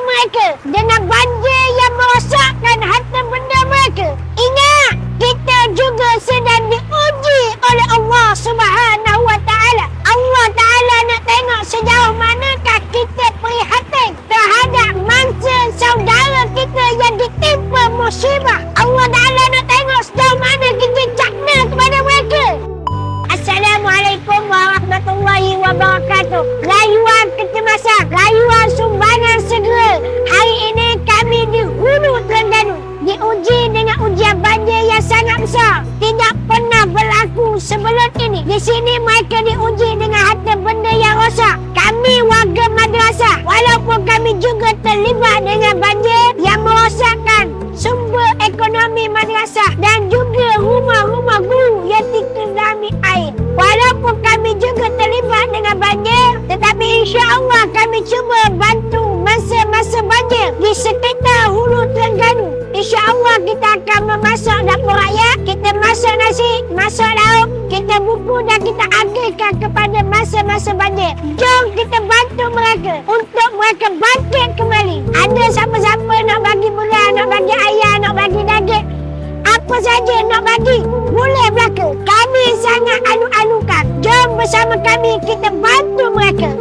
mereka dengan banjir yang merosakkan harta benda mereka. Ingat, kita juga sedang diuji oleh Allah Subhanahu Wa Taala. Allah Taala nak tengok sejauh manakah kita prihatin terhadap mangsa saudara kita yang ditimpa musibah. Besar. Tidak pernah berlaku sebelum ini. Di sini mereka diuji dengan harta benda yang rosak. Kami warga madrasah, walaupun kami juga terlibat dengan banjir yang merosakkan sumber ekonomi madrasah dan juga rumah-rumah guru yang dikenami air. Walaupun kami juga terlibat dengan banjir, tetapi insya Allah kami cuba bantu masa-masa banjir di sekitar Hulu Terengganu. Insya Allah kita akan memasak dapur rakyat, nasi, masak lauk, kita buku dan kita agihkan kepada masa-masa banjir. Jom kita bantu mereka untuk mereka bangkit kembali. Ada siapa-siapa nak bagi bulan, nak bagi ayam, nak bagi daging, apa saja nak bagi, boleh belaka. Kami sangat alu-alukan. Jom bersama kami kita bantu mereka.